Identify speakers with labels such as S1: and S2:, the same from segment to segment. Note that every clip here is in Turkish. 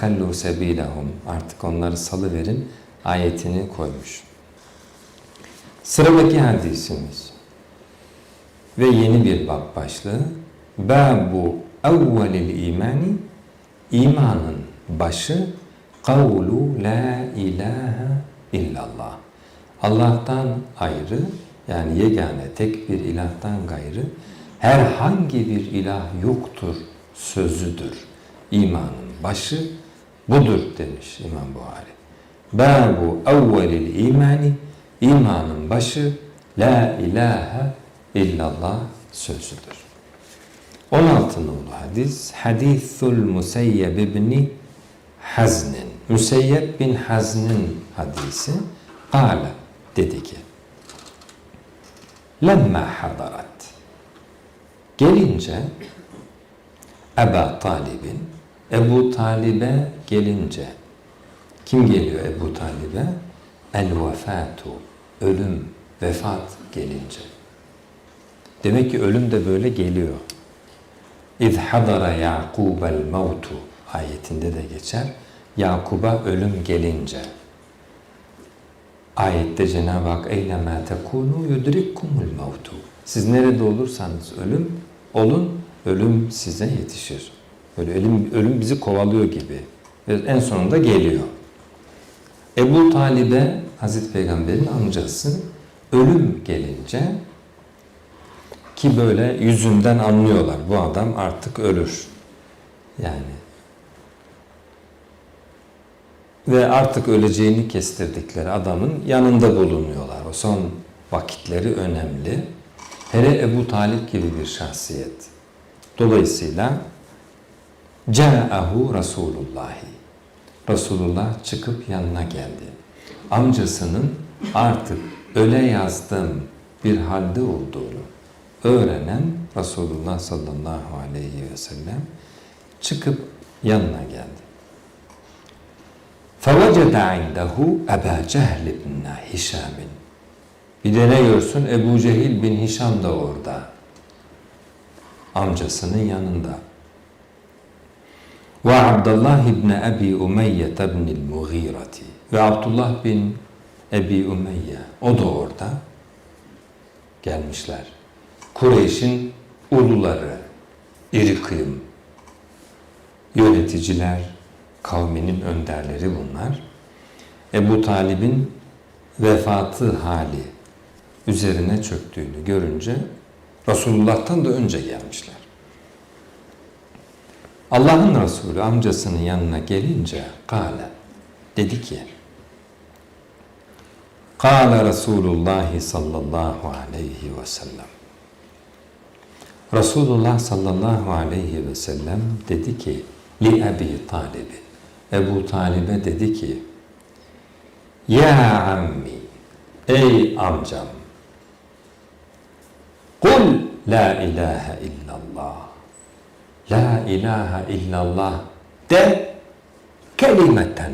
S1: فَخَلُّوا سَب۪يلَهُمْ Artık onları salıverin ayetini koymuş. Sıradaki hadisimiz ve yeni bir bab başlığı Babu evvelil imani imanın başı kavlu la ilahe illallah. Allah'tan ayrı yani yegane tek bir ilahtan gayrı herhangi bir ilah yoktur sözüdür. İmanın başı budur demiş İmam Buhari. Babu evvelil imani imanın başı la ilahe illallah sözüdür. 16 nolu hadis Hadithul Museyyeb ibni Haznin Müseyyeb bin Hazn'in hadisi Kale dedi ki Lemma hadarat Gelince Eba Talib'in Ebu Talib'e gelince kim geliyor Ebu Talib'e? El vefatu ölüm, vefat gelince. Demek ki ölüm de böyle geliyor. İz hadara Yakubel mevtu ayetinde de geçer. Yakub'a ölüm gelince. Ayette Cenab-ı Hak eyleme tekunu yudrikkumul mevtu. Siz nerede olursanız ölüm olun, ölüm size yetişir. Böyle ölüm, ölüm bizi kovalıyor gibi. Ve en sonunda geliyor. Ebu Talib'e Hazreti Peygamber'in amcası ölüm gelince ki böyle yüzünden anlıyorlar bu adam artık ölür. Yani ve artık öleceğini kestirdikleri adamın yanında bulunuyorlar. O son vakitleri önemli. Hele Ebu Talip gibi bir şahsiyet. Dolayısıyla Câ'ahu Resulullahi. Resulullah çıkıp yanına geldi. Amcasının artık öle yazdım bir halde olduğunu öğrenen Resulullah sallallahu aleyhi ve sellem çıkıp yanına geldi. فَوَجَدَ عِنْدَهُ اَبَا جَهْلِ بْنَ هِشَامٍ Bir de ne görsün? Ebu Cehil bin Hişam da orada. Amcasının yanında. Ve Abdullah ibn Abi Umeyye ibn Mughirati ve Abdullah bin Ebi Umeyye o da orada gelmişler. Kureyş'in uluları, iri kıyım, yöneticiler, kavminin önderleri bunlar. Ebu Talib'in vefatı hali üzerine çöktüğünü görünce Resulullah'tan da önce gelmişler. Allah'ın Resulü amcasının yanına gelince kâle dedi ki Kâle Resulullah sallallahu aleyhi ve sellem. Resulullah sallallahu aleyhi ve sellem dedi ki li Ebi Talib'i Ebu Talib'e dedi ki Ya ammi ey amcam kul la ilahe illallah la ilahe illallah de kelimeten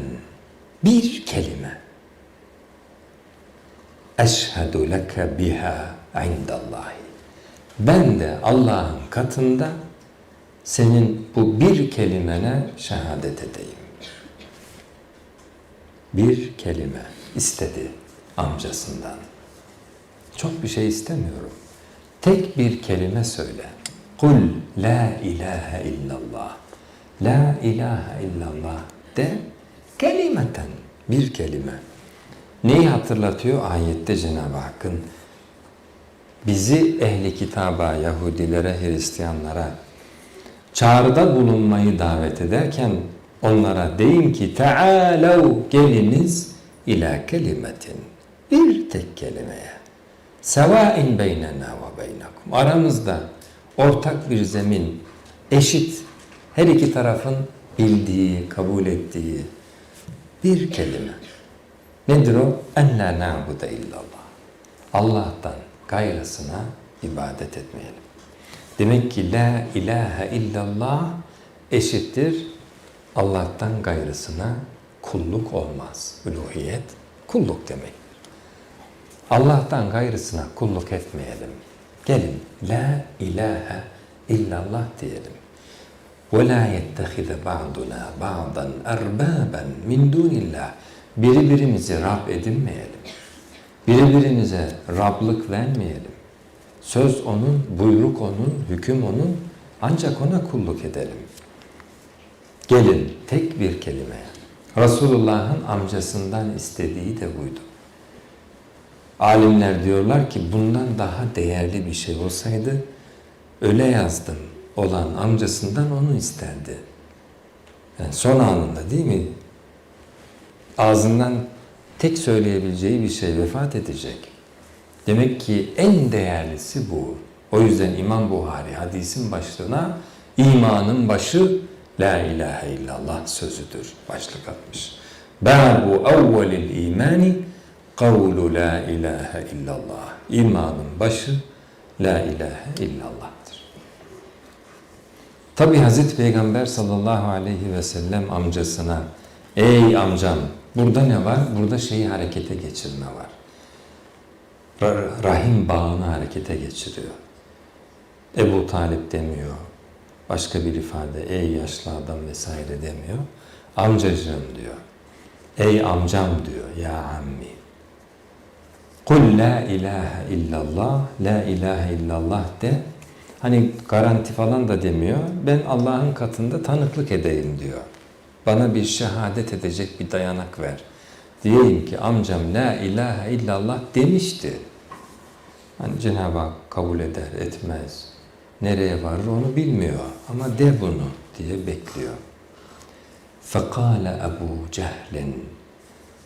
S1: bir kelime eşhedü leke biha indallahi ben de Allah'ın katında senin bu bir kelimene şehadet edeyim. Bir kelime istedi amcasından. Çok bir şey istemiyorum. Tek bir kelime söyle. Kul la ilahe illallah. La ilahe illallah de kelimeten bir kelime. Neyi hatırlatıyor? Ayette Cenab-ı Hakk'ın bizi ehli kitaba, Yahudilere, Hristiyanlara çağrıda bulunmayı davet ederken onlara deyin ki Teâlev geliniz ila kelimetin bir tek kelimeye sevain beynena ve beynakum aramızda ortak bir zemin eşit her iki tarafın bildiği, kabul ettiği bir kelime. Nedir o? En la na'bude illallah. Allah'tan gayrısına ibadet etmeyelim. Demek ki la ilahe illallah eşittir Allah'tan gayrısına kulluk olmaz. Uluhiyet kulluk demek. Allah'tan gayrısına kulluk etmeyelim. Gelin la ilahe illallah diyelim. Ve la yettehize ba'duna ba'dan erbaben min dunillah. Birbirimizi Rab edinmeyelim. Birbirimize Rablık vermeyelim. Söz onun, buyruk onun, hüküm onun. Ancak ona kulluk edelim. Gelin tek bir kelime. Resulullah'ın amcasından istediği de buydu. Alimler diyorlar ki bundan daha değerli bir şey olsaydı öyle yazdım olan amcasından onu isterdi. Yani son anında değil mi? Ağzından tek söyleyebileceği bir şey vefat edecek. Demek ki en değerlisi bu. O yüzden İmam Buhari hadisin başlığına imanın başı La ilahe illallah sözüdür. Başlık atmış. Babu evvelil imani kavlu la ilahe illallah. İmanın başı la ilahe illallah'tır. Tabi Hazreti Peygamber sallallahu aleyhi ve sellem amcasına ey amcam burada ne var? Burada şeyi harekete geçirme var. Ra- Rahim bağını harekete geçiriyor. Ebu Talip demiyor. Başka bir ifade ey yaşlı adam vesaire demiyor. Amcacığım diyor. Ey amcam diyor ya ammi. Kul la ilahe illallah, la ilahe illallah de. Hani garanti falan da demiyor. Ben Allah'ın katında tanıklık edeyim diyor. Bana bir şehadet edecek bir dayanak ver. Diyeyim ki amcam la ilahe illallah demişti. Hani Cenab-ı Hak kabul eder, etmez. Nereye varır onu bilmiyor. Ama de bunu diye bekliyor. Fekale Ebu Cehlin.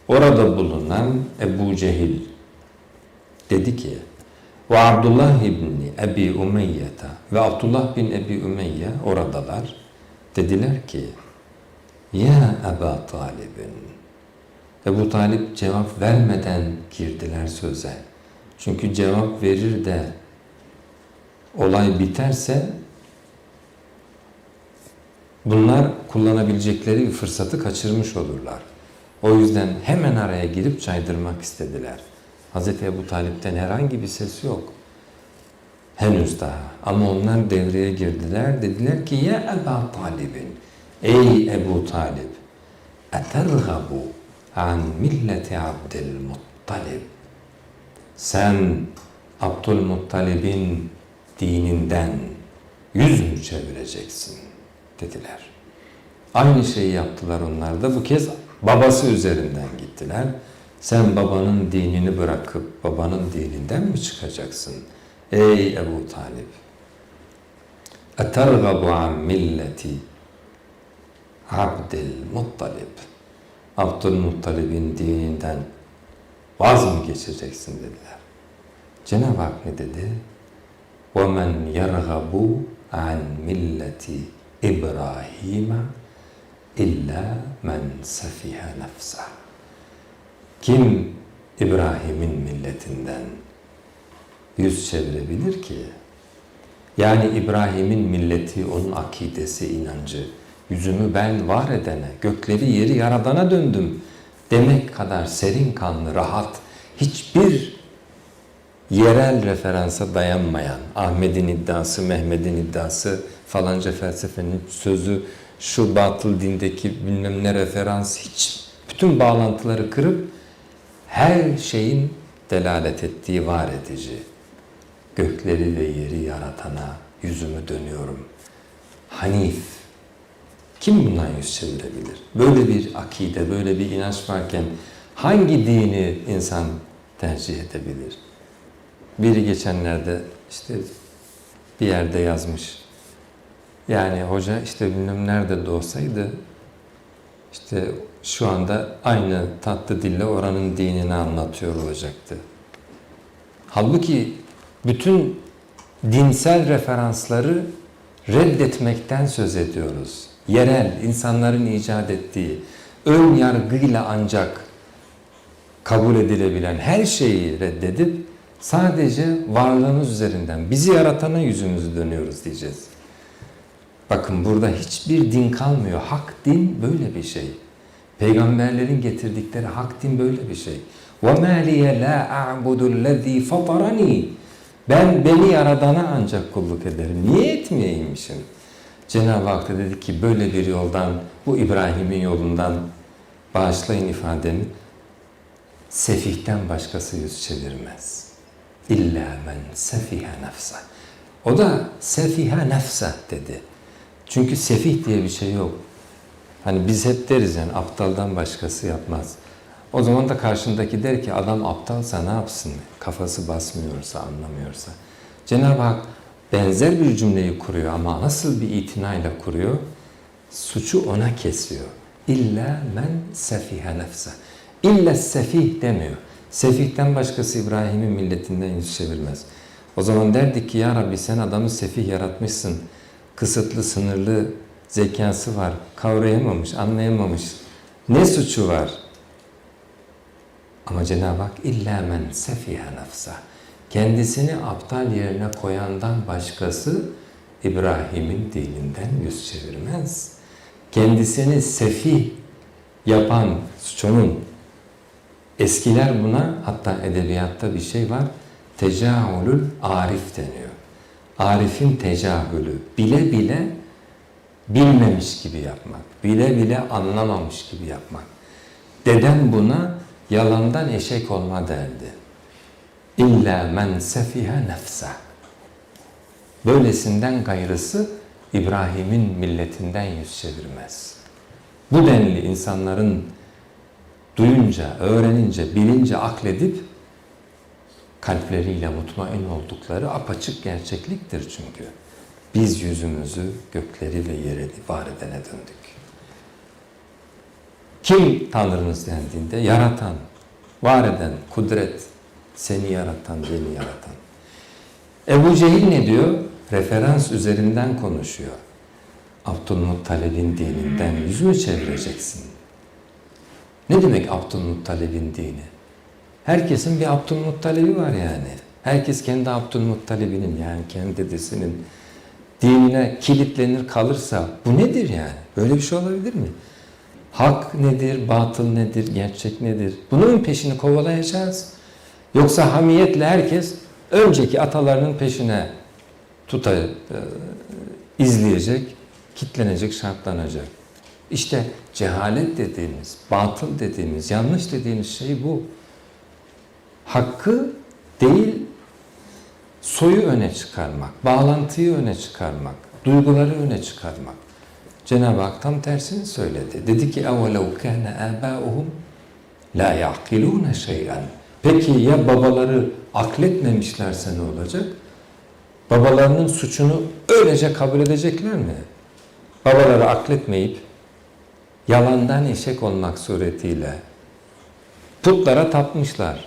S1: Orada bulunan Ebu Cehil dedi ki ve Abdullah İbni Ebi Umeyyete ve Abdullah bin Ebi Ümeyye oradalar. Dediler ki Ya Eba Talib'in Ebu Talip cevap vermeden girdiler söze. Çünkü cevap verir de olay biterse bunlar kullanabilecekleri bir fırsatı kaçırmış olurlar. O yüzden hemen araya girip caydırmak istediler. Hz. Ebu Talip'ten herhangi bir ses yok. Henüz daha. Ama onlar devreye girdiler. Dediler ki ya Ebu Talib'in Ey Ebu Talib etergabu an milleti Abdülmuttalib sen Abdülmuttalib'in dininden yüz mü çevireceksin dediler. Aynı şeyi yaptılar onlar da bu kez babası üzerinden gittiler. Sen babanın dinini bırakıp babanın dininden mi çıkacaksın? Ey Ebu Talib! اَتَرْغَبُ عَنْ milleti Abdülmuttalib Abdülmuttalib'in dininden vaz mı geçeceksin dediler. Cenab-ı Hak ne dedi? وَمَنْ يَرْغَبُ عَنْ milleti İbrahim'e illa men sefihe nefseh. Kim İbrahim'in milletinden yüz çevirebilir ki? Yani İbrahim'in milleti, onun akidesi, inancı, yüzümü ben var edene, gökleri yeri yaradana döndüm demek kadar serin kanlı, rahat, hiçbir yerel referansa dayanmayan, Ahmet'in iddiası, Mehmet'in iddiası, falanca felsefenin sözü, şu batıl dindeki bilmem ne referans, hiç bütün bağlantıları kırıp her şeyin delalet ettiği var edici, gökleri ve yeri yaratana yüzümü dönüyorum. Hanif, kim bundan yüz çevirebilir? Böyle bir akide, böyle bir inanç varken hangi dini insan tercih edebilir? Biri geçenlerde işte bir yerde yazmış. Yani hoca işte bilmem nerede doğsaydı işte şu anda aynı tatlı dille oranın dinini anlatıyor olacaktı. Halbuki bütün dinsel referansları reddetmekten söz ediyoruz. Yerel, insanların icat ettiği, ön yargıyla ancak kabul edilebilen her şeyi reddedip sadece varlığımız üzerinden bizi yaratana yüzümüzü dönüyoruz diyeceğiz. Bakın burada hiçbir din kalmıyor. Hak din böyle bir şey. Peygamberlerin getirdikleri hak din böyle bir şey. وَمَا لِيَ لَا أَعْبُدُ الَّذ۪ي فَطَرَنِي Ben beni yaradana ancak kulluk ederim. Niye etmeyeymişim? Cenab-ı Hak da dedi ki böyle bir yoldan, bu İbrahim'in yolundan bağışlayın ifademi. Sefihten başkası yüz çevirmez. İlla men sefiha nefsa. O da sefiha nefsa dedi. Çünkü sefih diye bir şey yok. Hani biz hep deriz yani aptaldan başkası yapmaz. O zaman da karşındaki der ki adam aptalsa ne yapsın? Kafası basmıyorsa, anlamıyorsa. Cenab-ı Hak benzer bir cümleyi kuruyor ama nasıl bir itinayla kuruyor? Suçu ona kesiyor. İlla men sefiha nefse. İlla sefih demiyor. Sefihten başkası İbrahim'in milletinden yüz çevirmez. O zaman derdik ki ya Rabbi sen adamı sefih yaratmışsın. Kısıtlı, sınırlı zekası var. Kavrayamamış, anlayamamış. Ne suçu var? Ama Cenab-ı Hak illa men sefiha nefsa. Kendisini aptal yerine koyandan başkası İbrahim'in dininden yüz çevirmez. Kendisini sefih yapan suç onun. Eskiler buna hatta edebiyatta bir şey var. Tecahülül arif deniyor. Arif'in tecahülü. Bile bile bilmemiş gibi yapmak. Bile bile anlamamış gibi yapmak. Dedem buna yalandan eşek olma derdi. İlla men sefiha nefsa. Böylesinden gayrısı İbrahim'in milletinden yüz çevirmez. Bu denli insanların duyunca, öğrenince, bilince, akledip kalpleriyle mutmain oldukları apaçık gerçekliktir çünkü. Biz yüzümüzü gökleri ve yeri var edene döndük. Kim Tanrınız dendiğinde? Yaratan, var eden, kudret, seni yaratan, beni yaratan. Ebu Cehil ne diyor? Referans üzerinden konuşuyor. Abdülmuttalib'in dininden yüz çevireceksin? Ne demek Abdülmuttalib'in dini? Herkesin bir Abdülmuttalib'i var yani. Herkes kendi Abdülmuttalib'inin yani kendi dedesinin dinine kilitlenir kalırsa bu nedir yani? Böyle bir şey olabilir mi? Hak nedir, batıl nedir, gerçek nedir? Bunun peşini kovalayacağız. Yoksa hamiyetle herkes önceki atalarının peşine tuta, e, izleyecek, kitlenecek, şartlanacak. İşte cehalet dediğimiz, batıl dediğimiz, yanlış dediğimiz şey bu. Hakkı değil, soyu öne çıkarmak, bağlantıyı öne çıkarmak, duyguları öne çıkarmak. Cenab-ı Hak tam tersini söyledi. Dedi ki اَوَلَوْ كَانَ آبَاؤُهُمْ لَا يَعْقِلُونَ شَيْئًا Peki ya babaları akletmemişlerse ne olacak? Babalarının suçunu öylece kabul edecekler mi? Babaları akletmeyip yalandan eşek olmak suretiyle putlara tapmışlar.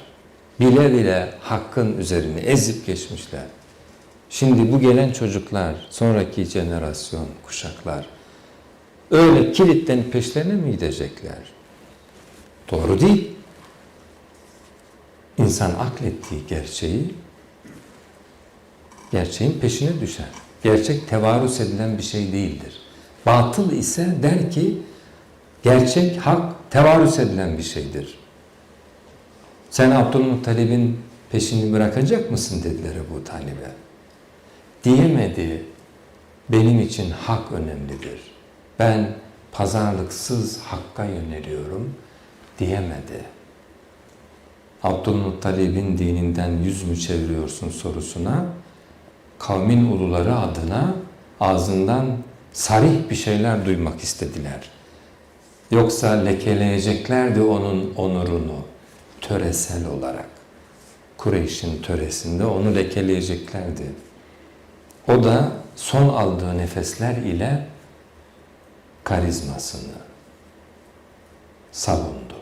S1: Bile bile hakkın üzerine ezip geçmişler. Şimdi bu gelen çocuklar, sonraki jenerasyon, kuşaklar öyle kilitlenip peşlerine mi gidecekler? Doğru değil. İnsan aklettiği gerçeği gerçeğin peşine düşer. Gerçek tevarüs edilen bir şey değildir. Batıl ise der ki gerçek hak tevarüs edilen bir şeydir. Sen Abdülmuttalib'in peşini bırakacak mısın dediler Ebu Talib'e. Diyemedi. Benim için hak önemlidir. Ben pazarlıksız hakka yöneliyorum diyemedi. Abdülmuttalib'in dininden yüz mü çeviriyorsun sorusuna kavmin uluları adına ağzından sarih bir şeyler duymak istediler. Yoksa lekeleyeceklerdi onun onurunu töresel olarak. Kureyş'in töresinde onu lekeleyeceklerdi. O da son aldığı nefesler ile karizmasını savundu.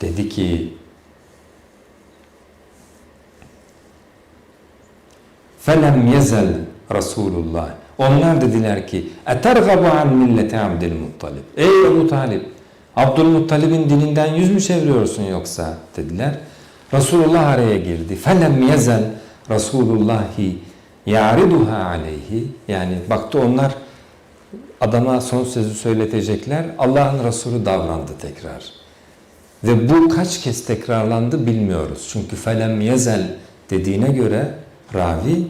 S1: Dedi ki فَلَمْ يَزَلْ Resulullah. Onlar dediler ki اَتَرْغَبُ عَنْ مِلَّةِ عَبْدِ الْمُطَّلِبِ Ey Ebu Talib, Abdülmuttalib'in dininden yüz mü çeviriyorsun yoksa dediler. Resulullah araya girdi. فَلَمْ يَزَلْ Resulullahi يَعْرِضُهَا aleyhi Yani baktı onlar adama son sözü söyletecekler. Allah'ın Resulü davrandı tekrar. Ve bu kaç kez tekrarlandı bilmiyoruz. Çünkü felem yezel dediğine göre ravi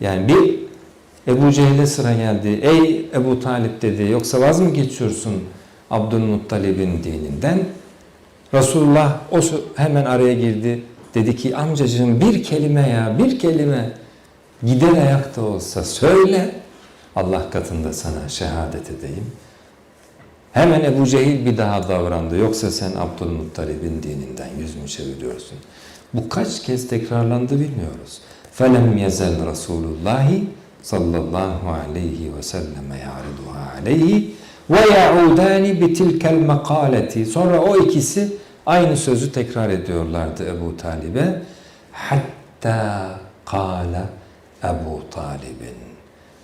S1: yani bir Ebu Cehil'e sıra geldi. Ey Ebu Talip dedi. Yoksa vaz mı geçiyorsun Abdülmuttalib'in dininden? Resulullah o sö- hemen araya girdi. Dedi ki amcacığım bir kelime ya bir kelime gider ayakta olsa söyle. Allah katında sana şehadet edeyim. Hemen Ebu Cehil bir daha davrandı. Yoksa sen Abdülmuttalib'in dininden yüz mü çeviriyorsun? Bu kaç kez tekrarlandı bilmiyoruz. فَلَمْ يَزَلْ رَسُولُ اللّٰهِ sallallahu aleyhi ve selleme ya'riduha aleyhi ve ya'udani bitilkel mekaleti. Sonra o ikisi aynı sözü tekrar ediyorlardı Ebu Talib'e. Hatta kâle Ebu Talib'in.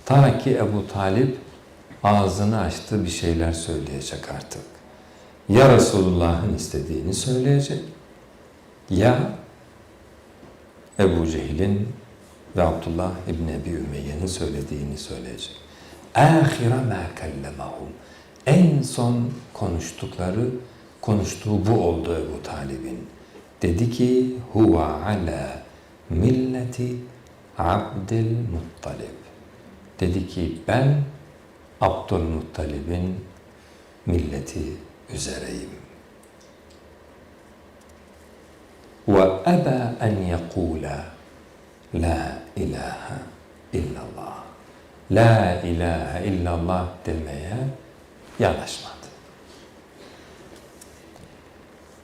S1: Ta ki Ebu Talib ağzını açtı bir şeyler söyleyecek artık. Ya Resulullah'ın istediğini söyleyecek ya Ebu Cehil'in ve Abdullah İbni Ebi Ümeyye'nin söylediğini söyleyecek. Ahire ma kellemahum. En son konuştukları, konuştuğu bu oldu Ebu Talib'in. Dedi ki huve ala milleti Abdülmuttalib. Dedi ki ben Abdülmuttalib'in milleti üzereyim. Ve eba en yekula La ilahe illallah. La ilahe illallah demeye yanaşmadı.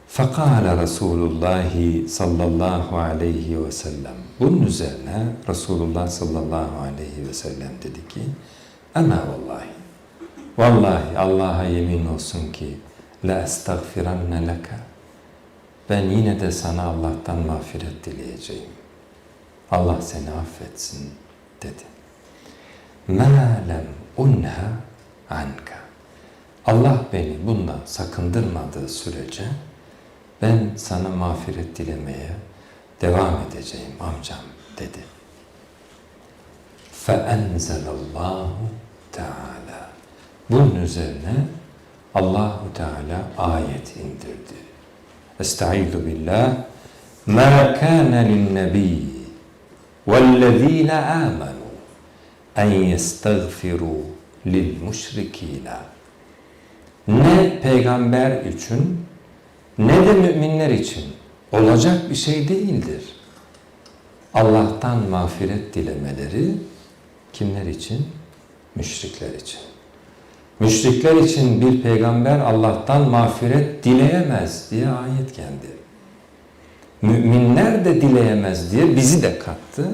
S1: Fekale Resulullah sallallahu aleyhi ve sellem. Bunun üzerine Resulullah sallallahu aleyhi ve sellem dedi ki Ama vallahi Vallahi Allah'a yemin olsun ki La estağfiranne leka Ben yine de sana Allah'tan mağfiret dileyeceğim. Allah seni affetsin dedi. مَا لَمْ unha anka. Allah beni bundan sakındırmadığı sürece ben sana mağfiret dilemeye devam edeceğim amcam dedi. فَاَنْزَلَ اللّٰهُ Teala. Bunun üzerine Allahu Teala ayet indirdi. Estaizu billah. مَا كَانَ لِلنَّبِيِّ وَالَّذ۪ينَ آمَنُوا en yestagfiru lil müşrikine. Ne peygamber için ne de müminler için olacak bir şey değildir. Allah'tan mağfiret dilemeleri kimler için? Müşrikler için. Müşrikler için bir peygamber Allah'tan mağfiret dileyemez diye ayet geldi. Müminler de dileyemez diye bizi de kattı.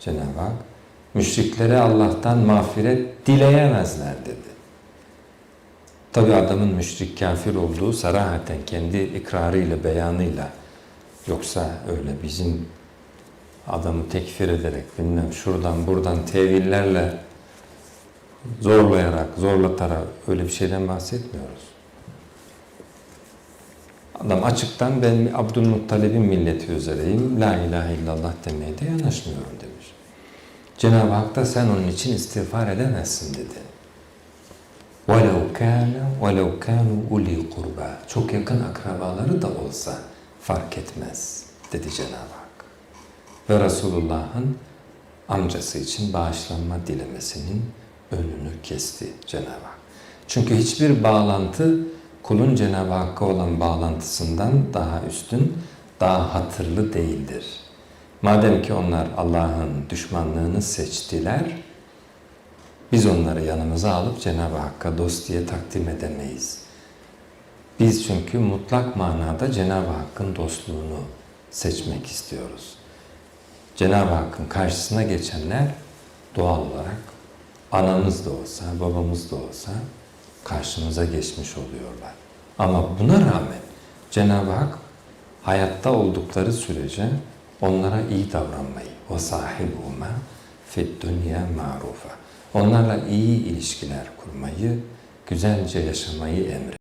S1: Cenab-ı Hak müşriklere Allah'tan mağfiret dileyemezler dedi. Tabi adamın müşrik kafir olduğu sarahaten kendi ikrarıyla, beyanıyla yoksa öyle bizim adamı tekfir ederek bilmem şuradan buradan tevillerle zorlayarak, zorlatarak öyle bir şeyden bahsetmiyoruz. Adam açıktan ben Abdülmuttalib'in milleti üzereyim, la ilahe illallah demeye de yanaşmıyorum demiş. Cenab-ı Hak da sen onun için istiğfar edemezsin dedi. وَلَوْ كَانَ وَلَوْ كَانُوا اُلِي قُرْبَى Çok yakın akrabaları da olsa fark etmez dedi Cenab-ı Hak. Ve Resulullah'ın amcası için bağışlanma dilemesinin önünü kesti Cenab-ı Hak. Çünkü hiçbir bağlantı kulun Cenab-ı Hakk'a olan bağlantısından daha üstün, daha hatırlı değildir. Madem ki onlar Allah'ın düşmanlığını seçtiler, biz onları yanımıza alıp Cenab-ı Hakk'a dost diye takdim edemeyiz. Biz çünkü mutlak manada Cenab-ı Hakk'ın dostluğunu seçmek istiyoruz. Cenab-ı Hakk'ın karşısına geçenler doğal olarak anamız da olsa, babamız da olsa karşımıza geçmiş oluyorlar. Ama buna rağmen Cenab-ı Hak hayatta oldukları sürece onlara iyi davranmayı o sahibuhuma fid dünya marufa. Onlarla iyi ilişkiler kurmayı, güzelce yaşamayı emrediyor.